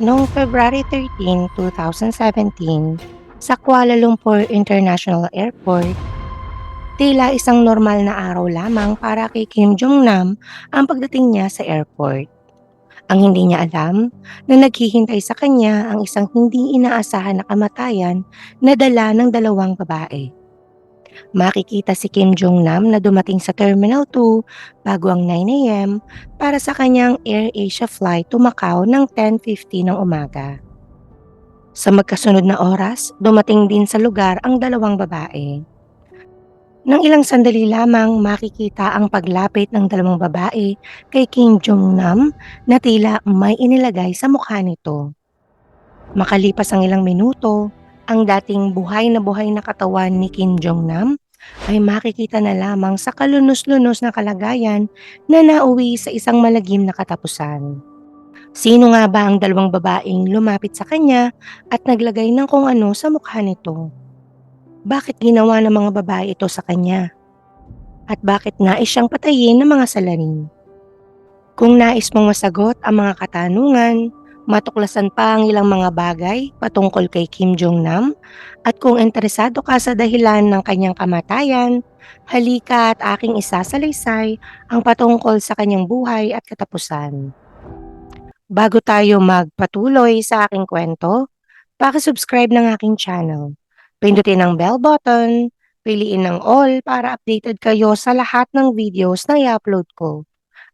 Noong February 13, 2017, sa Kuala Lumpur International Airport, tila isang normal na araw lamang para kay Kim Jong-nam ang pagdating niya sa airport. Ang hindi niya alam na naghihintay sa kanya ang isang hindi inaasahan na kamatayan na dala ng dalawang babae. Makikita si Kim Jong-nam na dumating sa Terminal 2 bago ang 9 a.m. para sa kanyang AirAsia flight to Macau ng 10.50 ng umaga. Sa magkasunod na oras, dumating din sa lugar ang dalawang babae. Nang ilang sandali lamang makikita ang paglapit ng dalawang babae kay Kim Jong-nam na tila may inilagay sa mukha nito. Makalipas ang ilang minuto, ang dating buhay na buhay na katawan ni Kim Jong-nam ay makikita na lamang sa kalunos-lunos na kalagayan na nauwi sa isang malagim na katapusan. Sino nga ba ang dalawang babaeng lumapit sa kanya at naglagay ng kung ano sa mukha nito? Bakit ginawa ng mga babae ito sa kanya? At bakit nais siyang patayin ng mga salarin? Kung nais mong masagot ang mga katanungan, matuklasan pa ang ilang mga bagay patungkol kay Kim Jong-nam at kung interesado ka sa dahilan ng kanyang kamatayan, halika at aking isasalaysay ang patungkol sa kanyang buhay at katapusan. Bago tayo magpatuloy sa aking kwento, pakisubscribe ng aking channel. Pindutin ang bell button, piliin ng all para updated kayo sa lahat ng videos na i-upload ko.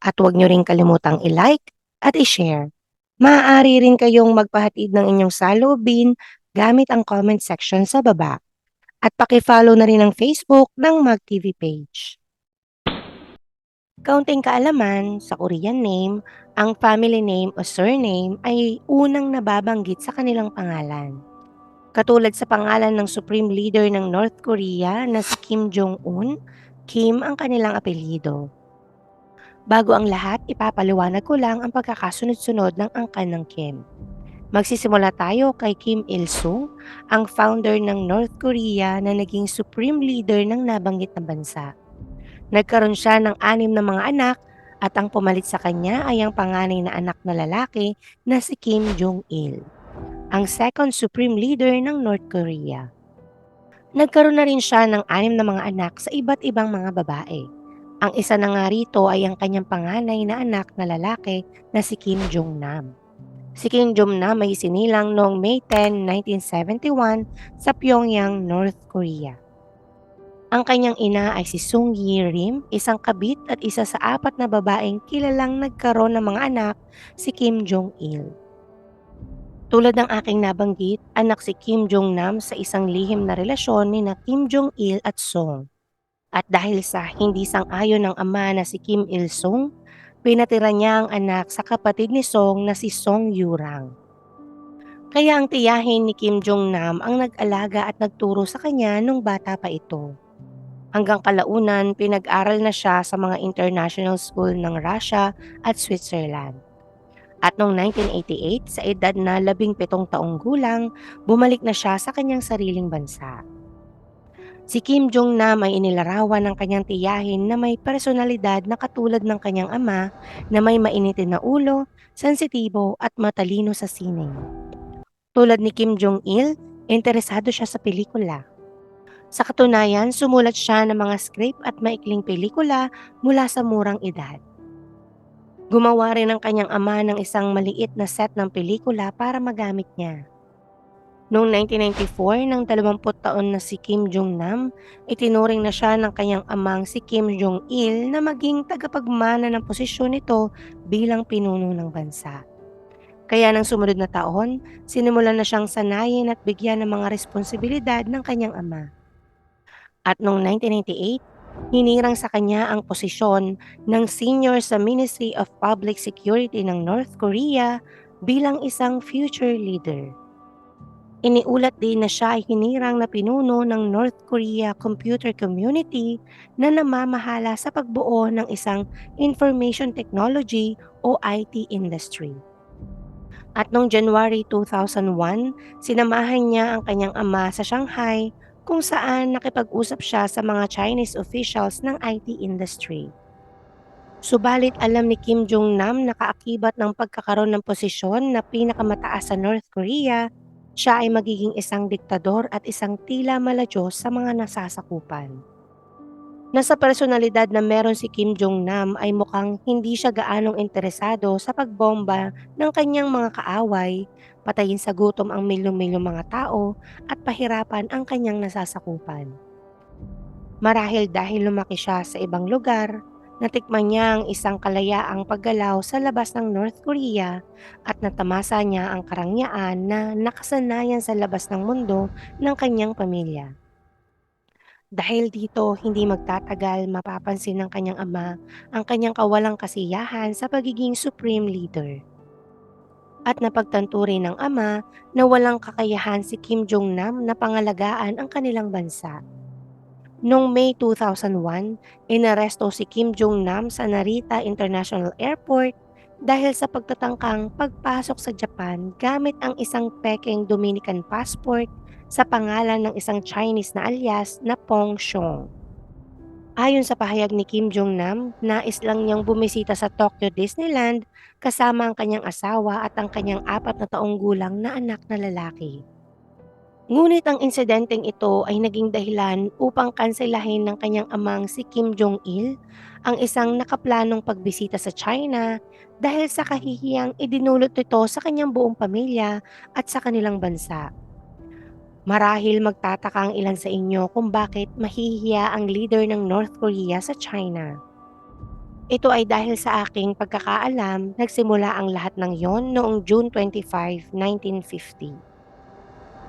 At huwag nyo rin kalimutang i-like at i-share. Maaari rin kayong magpahatid ng inyong saloobin gamit ang comment section sa baba. At pakifollow na rin ang Facebook ng MagTV page. Kaunting kaalaman sa Korean name, ang family name o surname ay unang nababanggit sa kanilang pangalan. Katulad sa pangalan ng Supreme Leader ng North Korea na si Kim Jong-un, Kim ang kanilang apelyido. Bago ang lahat, ipapaliwanag ko lang ang pagkakasunod-sunod ng angkan ng Kim. Magsisimula tayo kay Kim Il-sung, ang founder ng North Korea na naging supreme leader ng nabanggit na bansa. Nagkaroon siya ng anim na mga anak at ang pumalit sa kanya ay ang panganay na anak na lalaki na si Kim Jong-il ang second supreme leader ng North Korea. Nagkaroon na rin siya ng anim na mga anak sa iba't ibang mga babae. Ang isa na nga rito ay ang kanyang panganay na anak na lalaki na si Kim Jong-nam. Si Kim Jong-nam ay sinilang noong May 10, 1971 sa Pyongyang, North Korea. Ang kanyang ina ay si Sung Yi-rim, isang kabit at isa sa apat na babaeng kilalang nagkaroon ng mga anak, si Kim Jong-il. Tulad ng aking nabanggit, anak si Kim Jong-nam sa isang lihim na relasyon ni na Kim Jong-il at Song. At dahil sa hindi sang-ayon ng ama na si Kim Il-sung, pinatira niya ang anak sa kapatid ni Song na si Song Yurang. Kaya ang tiyahin ni Kim Jong-nam ang nag-alaga at nagturo sa kanya nung bata pa ito. Hanggang kalaunan, pinag-aral na siya sa mga international school ng Russia at Switzerland. At noong 1988, sa edad na labing pitong taong gulang, bumalik na siya sa kanyang sariling bansa. Si Kim Jong-nam ay inilarawan ng kanyang tiyahin na may personalidad na katulad ng kanyang ama na may mainitin na ulo, sensitibo at matalino sa sining. Tulad ni Kim Jong-il, interesado siya sa pelikula. Sa katunayan, sumulat siya ng mga script at maikling pelikula mula sa murang edad. Gumawa rin ang kanyang ama ng isang maliit na set ng pelikula para magamit niya. Noong 1994, nang 20 taon na si Kim Jong-nam, itinuring na siya ng kanyang amang si Kim Jong-il na maging tagapagmana ng posisyon nito bilang pinuno ng bansa. Kaya nang sumunod na taon, sinimulan na siyang sanayin at bigyan ng mga responsibilidad ng kanyang ama. At noong 1998, hinirang sa kanya ang posisyon ng senior sa Ministry of Public Security ng North Korea bilang isang future leader. Iniulat din na siya ay hinirang na pinuno ng North Korea Computer Community na namamahala sa pagbuo ng isang information technology o IT industry. At noong January 2001, sinamahan niya ang kanyang ama sa Shanghai kung saan nakipag-usap siya sa mga Chinese officials ng IT industry. Subalit alam ni Kim Jong-nam na kaakibat ng pagkakaroon ng posisyon na pinakamataas sa North Korea, siya ay magiging isang diktador at isang tila malayos sa mga nasasakupan. Nasa personalidad na meron si Kim Jong-nam ay mukhang hindi siya gaanong interesado sa pagbomba ng kanyang mga kaaway, patayin sa gutom ang milyong-milyong mga tao at pahirapan ang kanyang nasasakupan. Marahil dahil lumaki siya sa ibang lugar, natikman niya ang isang kalayaang paggalaw sa labas ng North Korea at natamasa niya ang karangyaan na nakasanayan sa labas ng mundo ng kanyang pamilya. Dahil dito, hindi magtatagal mapapansin ng kanyang ama ang kanyang kawalang kasiyahan sa pagiging supreme leader. At napagtanto rin ng ama na walang kakayahan si Kim Jong-nam na pangalagaan ang kanilang bansa. Noong May 2001, inaresto si Kim Jong-nam sa Narita International Airport dahil sa pagtatangkang pagpasok sa Japan gamit ang isang peking Dominican passport sa pangalan ng isang Chinese na alias na Pong Xiong. Ayon sa pahayag ni Kim Jong-nam, nais lang niyang bumisita sa Tokyo Disneyland kasama ang kanyang asawa at ang kanyang apat na taong gulang na anak na lalaki. Ngunit ang insidenteng ito ay naging dahilan upang kanselahin ng kanyang amang si Kim Jong-il ang isang nakaplanong pagbisita sa China dahil sa kahihiyang idinulot nito sa kanyang buong pamilya at sa kanilang bansa. Marahil magtataka ang ilan sa inyo kung bakit mahihiya ang leader ng North Korea sa China. Ito ay dahil sa aking pagkakaalam, nagsimula ang lahat ng yon noong June 25, 1950.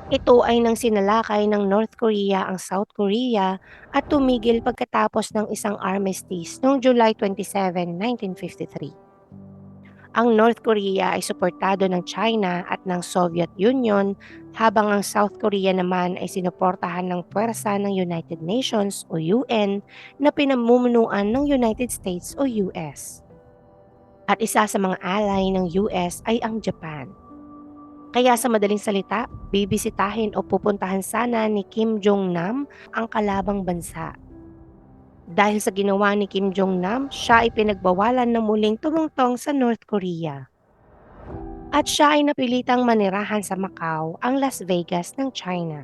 Ito ay nang sinalakay ng North Korea ang South Korea at tumigil pagkatapos ng isang armistice noong July 27, 1953 ang North Korea ay suportado ng China at ng Soviet Union habang ang South Korea naman ay sinuportahan ng puwersa ng United Nations o UN na pinamumunuan ng United States o US. At isa sa mga ally ng US ay ang Japan. Kaya sa madaling salita, bibisitahin o pupuntahan sana ni Kim Jong-nam ang kalabang bansa dahil sa ginawa ni Kim Jong-nam, siya ay pinagbawalan na muling tumungtong sa North Korea. At siya ay napilitang manirahan sa Macau, ang Las Vegas ng China.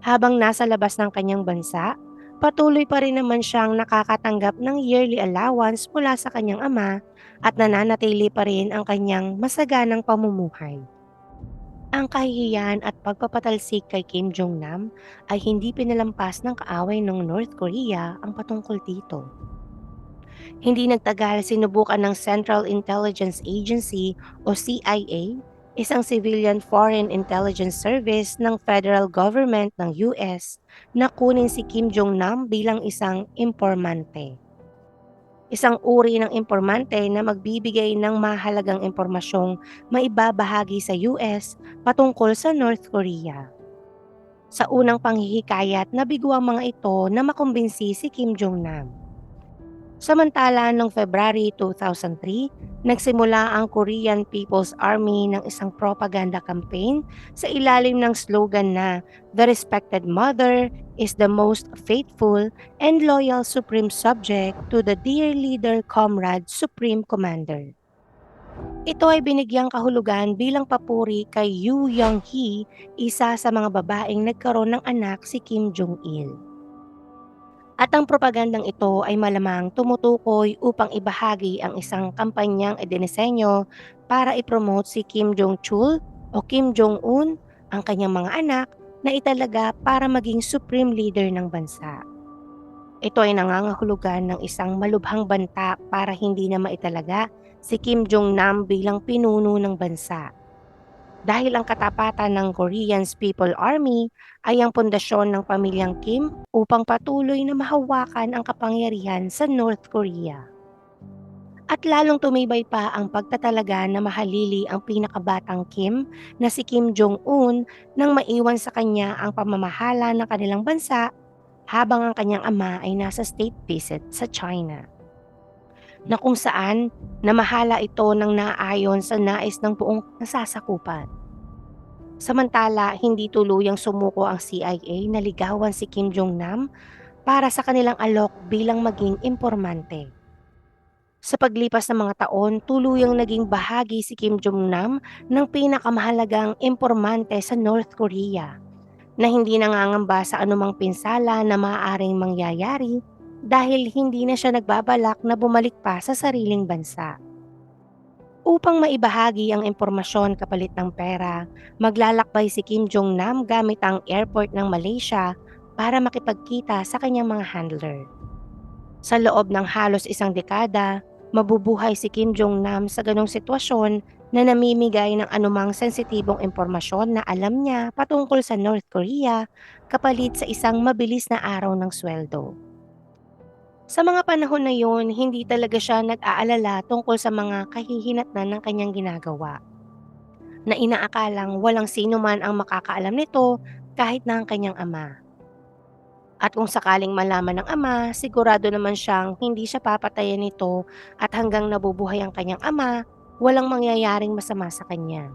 Habang nasa labas ng kanyang bansa, patuloy pa rin naman siyang nakakatanggap ng yearly allowance mula sa kanyang ama at nananatili pa rin ang kanyang masaganang pamumuhay. Ang kahihiyan at pagpapatalsik kay Kim Jong-nam ay hindi pinalampas ng kaaway ng North Korea ang patungkol dito. Hindi nagtagal sinubukan ng Central Intelligence Agency o CIA, isang civilian foreign intelligence service ng federal government ng US na kunin si Kim Jong-nam bilang isang impormante isang uri ng impormante na magbibigay ng mahalagang impormasyong maibabahagi sa US patungkol sa North Korea. Sa unang panghihikayat, nabigo ang mga ito na makumbinsi si Kim Jong-nam. Samantala noong February 2003, nagsimula ang Korean People's Army ng isang propaganda campaign sa ilalim ng slogan na The respected mother is the most faithful and loyal supreme subject to the dear leader comrade supreme commander. Ito ay binigyang kahulugan bilang papuri kay Yoo Young-hee, isa sa mga babaeng nagkaroon ng anak si Kim Jong-il. At ang propagandang ito ay malamang tumutukoy upang ibahagi ang isang kampanyang idinisenyo para ipromote si Kim Jong-chul o Kim Jong-un, ang kanyang mga anak, na italaga para maging supreme leader ng bansa. Ito ay nangangahulugan ng isang malubhang banta para hindi na maitalaga si Kim Jong-nam bilang pinuno ng bansa dahil ang katapatan ng Korean's People Army ay ang pundasyon ng pamilyang Kim upang patuloy na mahawakan ang kapangyarihan sa North Korea. At lalong tumibay pa ang pagtatalaga na mahalili ang pinakabatang Kim na si Kim Jong-un nang maiwan sa kanya ang pamamahala ng kanilang bansa habang ang kanyang ama ay nasa state visit sa China na kung saan namahala ito ng naayon sa nais ng buong nasasakupan. Samantala, hindi tuluyang sumuko ang CIA na ligawan si Kim Jong-nam para sa kanilang alok bilang maging impormante. Sa paglipas ng mga taon, tuluyang naging bahagi si Kim Jong-nam ng pinakamahalagang impormante sa North Korea na hindi nangangamba sa anumang pinsala na maaaring mangyayari dahil hindi na siya nagbabalak na bumalik pa sa sariling bansa. Upang maibahagi ang impormasyon kapalit ng pera, maglalakbay si Kim Jong-nam gamit ang airport ng Malaysia para makipagkita sa kanyang mga handler. Sa loob ng halos isang dekada, mabubuhay si Kim Jong-nam sa ganong sitwasyon na namimigay ng anumang sensitibong impormasyon na alam niya patungkol sa North Korea kapalit sa isang mabilis na araw ng sweldo. Sa mga panahon na yun, hindi talaga siya nag-aalala tungkol sa mga kahihinatnan ng kanyang ginagawa. Na inaakalang walang sino man ang makakaalam nito kahit na ang kanyang ama. At kung sakaling malaman ng ama, sigurado naman siyang hindi siya papatayan nito at hanggang nabubuhay ang kanyang ama, walang mangyayaring masama sa kanya.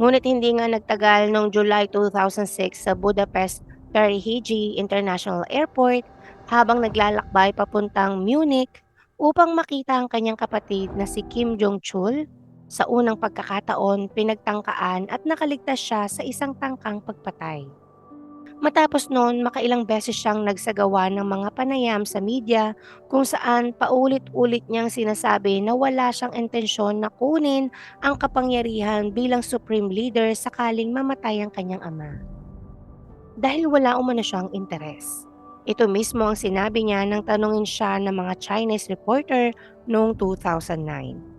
Ngunit hindi nga nagtagal noong July 2006 sa Budapest Perihiji International Airport habang naglalakbay papuntang Munich upang makita ang kanyang kapatid na si Kim Jong-chul. Sa unang pagkakataon, pinagtangkaan at nakaligtas siya sa isang tangkang pagpatay. Matapos noon, makailang beses siyang nagsagawa ng mga panayam sa media kung saan paulit-ulit niyang sinasabi na wala siyang intensyon na kunin ang kapangyarihan bilang supreme leader sakaling mamatay ang kanyang ama. Dahil wala umano siyang interes. Ito mismo ang sinabi niya nang tanungin siya ng mga Chinese reporter noong 2009.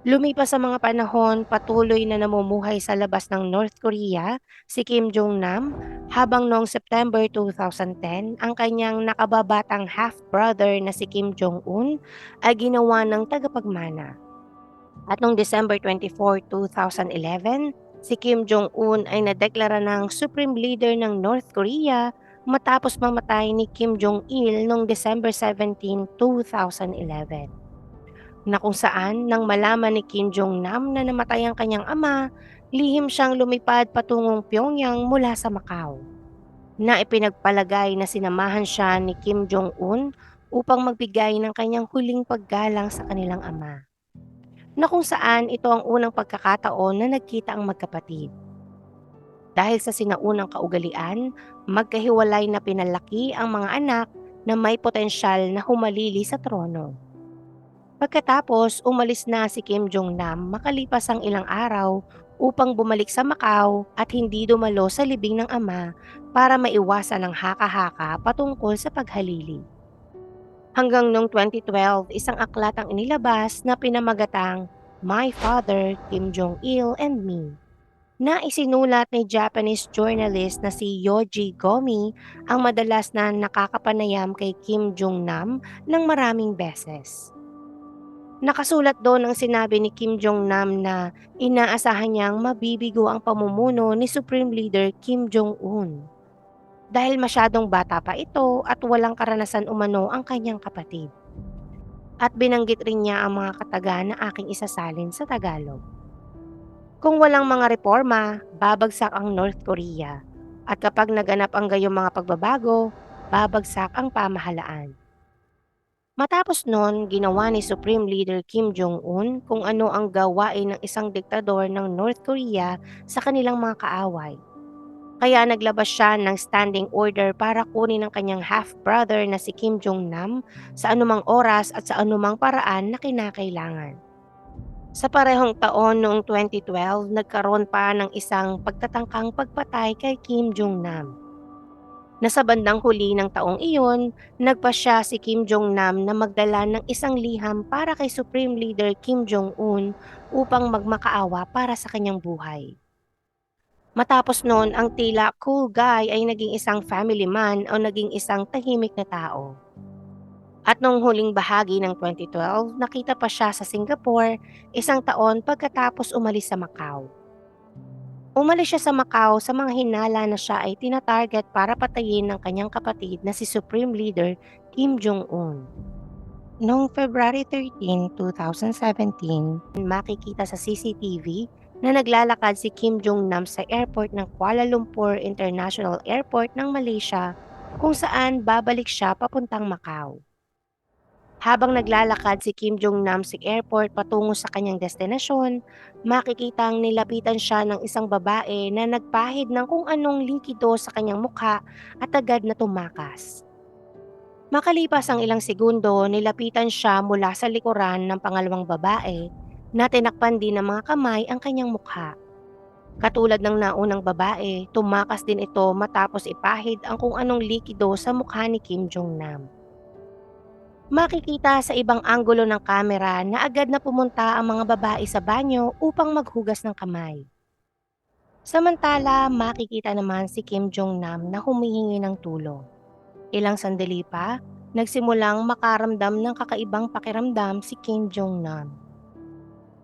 Lumipas sa mga panahon, patuloy na namumuhay sa labas ng North Korea si Kim Jong-nam habang noong September 2010 ang kanyang nakababatang half-brother na si Kim Jong-un ay ginawa ng tagapagmana. At noong December 24, 2011, si Kim Jong-un ay nadeklara ng Supreme Leader ng North Korea matapos mamatay ni Kim Jong-il noong December 17, 2011 na kung saan nang malaman ni Kim Jong-nam na namatay ang kanyang ama, lihim siyang lumipad patungong Pyongyang mula sa Macau. Na ipinagpalagay na sinamahan siya ni Kim Jong-un upang magbigay ng kanyang huling paggalang sa kanilang ama. Na kung saan ito ang unang pagkakataon na nagkita ang magkapatid. Dahil sa sinaunang kaugalian, magkahiwalay na pinalaki ang mga anak na may potensyal na humalili sa trono. Pagkatapos, umalis na si Kim Jong-nam makalipas ang ilang araw upang bumalik sa Macau at hindi dumalo sa libing ng ama para maiwasan ang haka-haka patungkol sa paghalili. Hanggang noong 2012, isang aklat ang inilabas na pinamagatang My Father, Kim Jong-il and Me na isinulat ni Japanese journalist na si Yoji Gomi ang madalas na nakakapanayam kay Kim Jong-nam ng maraming beses. Nakasulat doon ang sinabi ni Kim Jong-nam na inaasahan niyang mabibigo ang pamumuno ni Supreme Leader Kim Jong-un. Dahil masyadong bata pa ito at walang karanasan umano ang kanyang kapatid. At binanggit rin niya ang mga kataga na aking isasalin sa Tagalog. Kung walang mga reforma, babagsak ang North Korea. At kapag naganap ang gayong mga pagbabago, babagsak ang pamahalaan. Matapos noon, ginawa ni Supreme Leader Kim Jong-un kung ano ang gawain ng isang diktador ng North Korea sa kanilang mga kaaway. Kaya naglabas siya ng standing order para kunin ang kanyang half-brother na si Kim Jong-nam sa anumang oras at sa anumang paraan na kinakailangan. Sa parehong taon noong 2012, nagkaroon pa ng isang pagtatangkang pagpatay kay Kim Jong-nam na sa bandang huli ng taong iyon, nagpasya si Kim Jong-nam na magdala ng isang liham para kay Supreme Leader Kim Jong-un upang magmakaawa para sa kanyang buhay. Matapos noon, ang tila cool guy ay naging isang family man o naging isang tahimik na tao. At noong huling bahagi ng 2012, nakita pa siya sa Singapore isang taon pagkatapos umalis sa Macau. Umalis siya sa Macau sa mga hinala na siya ay tinatarget para patayin ng kanyang kapatid na si Supreme Leader Kim Jong-un. Noong February 13, 2017, makikita sa CCTV na naglalakad si Kim Jong-nam sa airport ng Kuala Lumpur International Airport ng Malaysia kung saan babalik siya papuntang Macau. Habang naglalakad si Kim Jong-nam sa airport patungo sa kanyang destinasyon, makikitang nilapitan siya ng isang babae na nagpahid ng kung anong likido sa kanyang mukha at agad na tumakas. Makalipas ang ilang segundo, nilapitan siya mula sa likuran ng pangalawang babae na tinakpan din ng mga kamay ang kanyang mukha. Katulad ng naunang babae, tumakas din ito matapos ipahid ang kung anong likido sa mukha ni Kim Jong-nam. Makikita sa ibang anggulo ng kamera na agad na pumunta ang mga babae sa banyo upang maghugas ng kamay. Samantala, makikita naman si Kim Jong-nam na humihingi ng tulong. Ilang sandali pa, nagsimulang makaramdam ng kakaibang pakiramdam si Kim Jong-nam.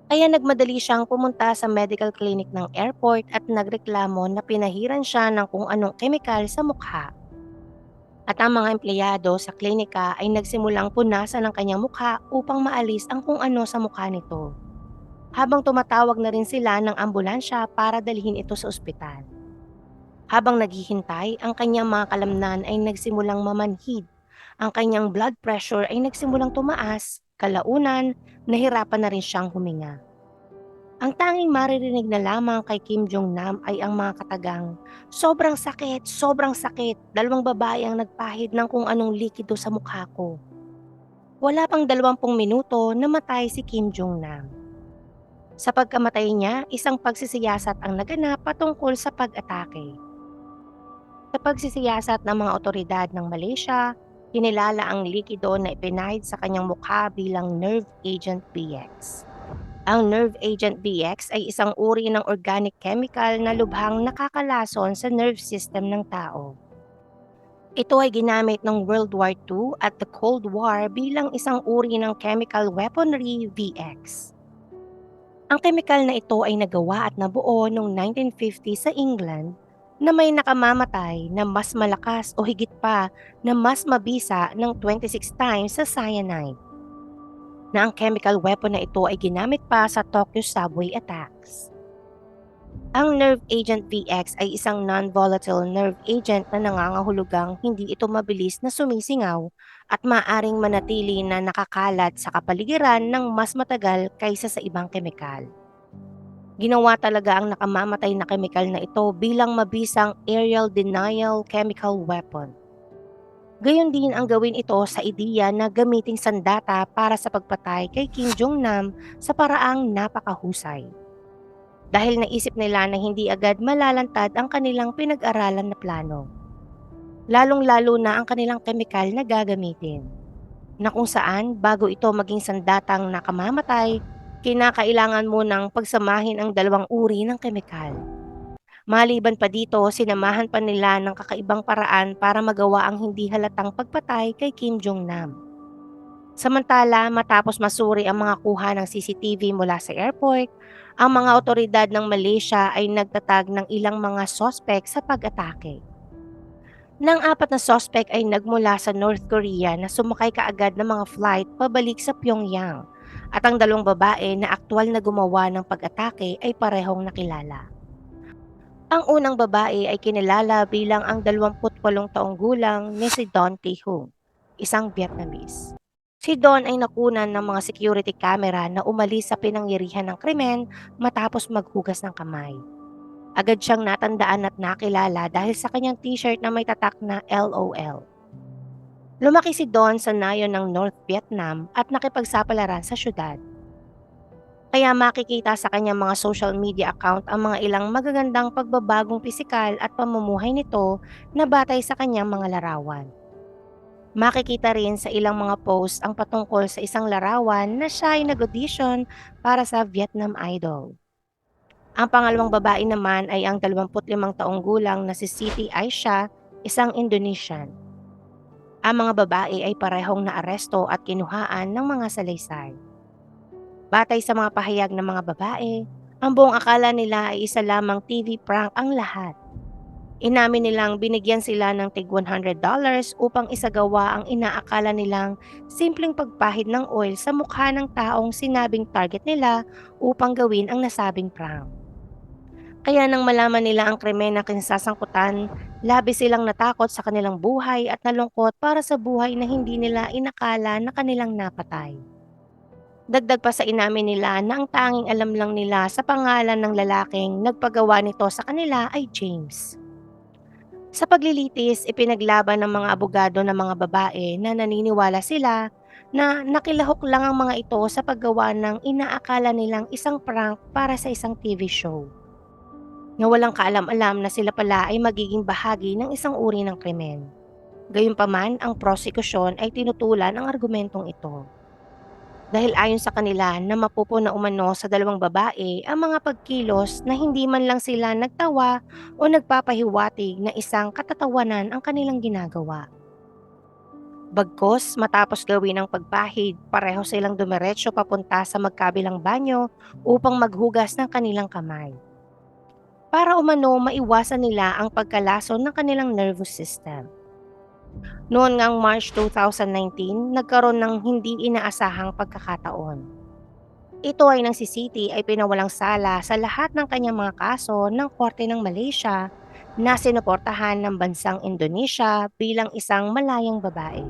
Kaya nagmadali siyang pumunta sa medical clinic ng airport at nagreklamo na pinahiran siya ng kung anong kemikal sa mukha. At ang mga empleyado sa klinika ay nagsimulang punasan ng kanyang mukha upang maalis ang kung ano sa mukha nito. Habang tumatawag na rin sila ng ambulansya para dalhin ito sa ospital. Habang naghihintay, ang kanyang mga kalamnan ay nagsimulang mamanhid. Ang kanyang blood pressure ay nagsimulang tumaas, kalaunan, nahirapan na rin siyang huminga. Ang tanging maririnig na lamang kay Kim Jong-nam ay ang mga katagang, Sobrang sakit, sobrang sakit, dalawang babae ang nagpahid ng kung anong likido sa mukha ko. Wala pang dalawampung minuto namatay si Kim Jong-nam. Sa pagkamatay niya, isang pagsisiyasat ang naganap patungkol sa pag-atake. Sa pagsisiyasat ng mga otoridad ng Malaysia, kinilala ang likido na ipinahid sa kanyang mukha bilang Nerve Agent BX. Ang Nerve Agent BX ay isang uri ng organic chemical na lubhang nakakalason sa nerve system ng tao. Ito ay ginamit ng World War II at the Cold War bilang isang uri ng chemical weaponry VX. Ang chemical na ito ay nagawa at nabuo noong 1950 sa England na may nakamamatay na mas malakas o higit pa na mas mabisa ng 26 times sa cyanide na ang chemical weapon na ito ay ginamit pa sa Tokyo subway attacks. Ang Nerve Agent VX ay isang non-volatile nerve agent na nangangahulugang hindi ito mabilis na sumisingaw at maaring manatili na nakakalat sa kapaligiran ng mas matagal kaysa sa ibang kemikal. Ginawa talaga ang nakamamatay na kemikal na ito bilang mabisang aerial denial chemical weapon Gayon din ang gawin ito sa ideya na gamiting sandata para sa pagpatay kay Kim Jong-nam sa paraang napakahusay. Dahil naisip nila na hindi agad malalantad ang kanilang pinag-aralan na plano. Lalong-lalo na ang kanilang kemikal na gagamitin. Na kung saan bago ito maging sandatang nakamamatay, kinakailangan mo ng pagsamahin ang dalawang uri ng kemikal Maliban pa dito, sinamahan pa nila ng kakaibang paraan para magawa ang hindi halatang pagpatay kay Kim Jong-nam. Samantala, matapos masuri ang mga kuha ng CCTV mula sa airport, ang mga otoridad ng Malaysia ay nagtatag ng ilang mga sospek sa pag-atake. Nang apat na sospek ay nagmula sa North Korea na sumakay kaagad ng mga flight pabalik sa Pyongyang at ang dalawang babae na aktwal na gumawa ng pag-atake ay parehong nakilala. Ang unang babae ay kinilala bilang ang 28 taong gulang ni si Don Tae-ho, isang Vietnamese. Si Don ay nakunan ng mga security camera na umalis sa pinangyarihan ng krimen matapos maghugas ng kamay. Agad siyang natandaan at nakilala dahil sa kanyang t-shirt na may tatak na LOL. Lumaki si Don sa nayon ng North Vietnam at nakipagsapalaran sa syudad. Kaya makikita sa kanyang mga social media account ang mga ilang magagandang pagbabagong pisikal at pamumuhay nito na batay sa kanyang mga larawan. Makikita rin sa ilang mga post ang patungkol sa isang larawan na siya ay nag-audition para sa Vietnam Idol. Ang pangalawang babae naman ay ang 25 taong gulang na si Siti Aisha, isang Indonesian. Ang mga babae ay parehong naaresto at kinuhaan ng mga salaysay. Batay sa mga pahayag ng mga babae, ang buong akala nila ay isa lamang TV prank ang lahat. Inamin nilang binigyan sila ng tig $100 upang isagawa ang inaakala nilang simpleng pagpahid ng oil sa mukha ng taong sinabing target nila upang gawin ang nasabing prank. Kaya nang malaman nila ang krimen na kinasasangkutan, labis silang natakot sa kanilang buhay at nalungkot para sa buhay na hindi nila inakala na kanilang napatay. Dagdag pa sa inamin nila na ang tanging alam lang nila sa pangalan ng lalaking nagpagawa nito sa kanila ay James. Sa paglilitis, ipinaglaban ng mga abogado ng mga babae na naniniwala sila na nakilahok lang ang mga ito sa paggawa ng inaakala nilang isang prank para sa isang TV show. Na walang kaalam-alam na sila pala ay magiging bahagi ng isang uri ng krimen. Gayunpaman, ang prosekusyon ay tinutulan ang argumentong ito. Dahil ayon sa kanila na mapupuna umano sa dalawang babae ang mga pagkilos na hindi man lang sila nagtawa o nagpapahiwatig na isang katatawanan ang kanilang ginagawa. Bagkos matapos gawin ang pagpahid, pareho silang dumiretso papunta sa magkabilang banyo upang maghugas ng kanilang kamay. Para umano maiwasan nila ang pagkalason ng kanilang nervous system. Noon ngang March 2019, nagkaroon ng hindi inaasahang pagkakataon. Ito ay nang si City ay pinawalang sala sa lahat ng kanyang mga kaso ng Korte ng Malaysia na sinuportahan ng bansang Indonesia bilang isang malayang babae.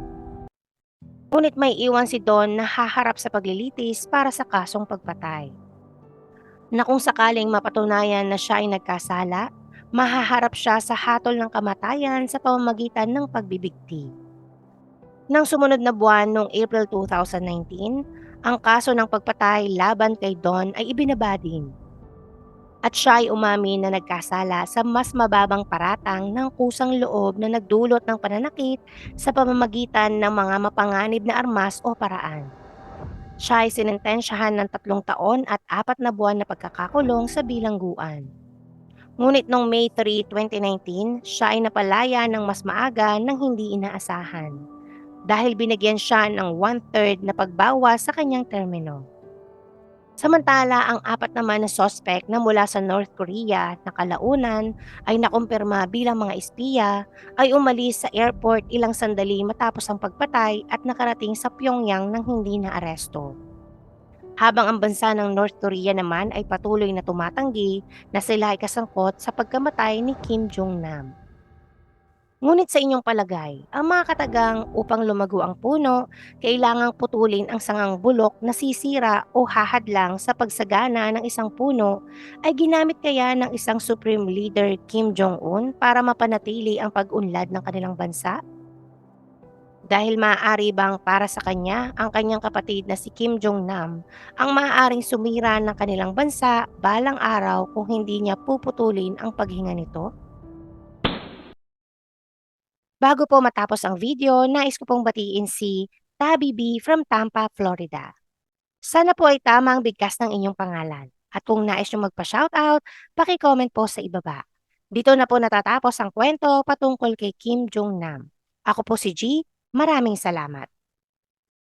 Ngunit may iwan si Don na haharap sa paglilitis para sa kasong pagpatay. Na kung sakaling mapatunayan na siya ay nagkasala, mahaharap siya sa hatol ng kamatayan sa pamamagitan ng pagbibigti. Nang sumunod na buwan noong April 2019, ang kaso ng pagpatay laban kay Don ay ibinaba din. At siya ay umamin na nagkasala sa mas mababang paratang ng kusang loob na nagdulot ng pananakit sa pamamagitan ng mga mapanganib na armas o paraan. Siya ay sinentensyahan ng tatlong taon at apat na buwan na pagkakakulong sa bilangguan. Ngunit noong May 3, 2019, siya ay napalaya ng mas maaga nang hindi inaasahan dahil binigyan siya ng one-third na pagbawas sa kanyang termino. Samantala, ang apat naman na sospek na mula sa North Korea na kalaunan ay nakumpirma bilang mga espiya ay umalis sa airport ilang sandali matapos ang pagpatay at nakarating sa Pyongyang nang hindi na aresto. Habang ang bansa ng North Korea naman ay patuloy na tumatanggi na sila ay kasangkot sa pagkamatay ni Kim Jong-nam. Ngunit sa inyong palagay, ang mga katagang upang lumago ang puno, kailangang putulin ang sangang bulok na sisira o hahadlang sa pagsagana ng isang puno ay ginamit kaya ng isang Supreme Leader Kim Jong-un para mapanatili ang pag-unlad ng kanilang bansa? Dahil maaari bang para sa kanya ang kanyang kapatid na si Kim Jong-nam ang maaaring sumira ng kanilang bansa balang araw kung hindi niya puputulin ang paghinga nito? Bago po matapos ang video, nais ko pong batiin si Tabi B from Tampa, Florida. Sana po ay tama ang bigkas ng inyong pangalan. At kung nais nyo magpa-shoutout, paki-comment po sa ibaba. Dito na po natatapos ang kwento patungkol kay Kim Jong-nam. Ako po si G. Maraming salamat.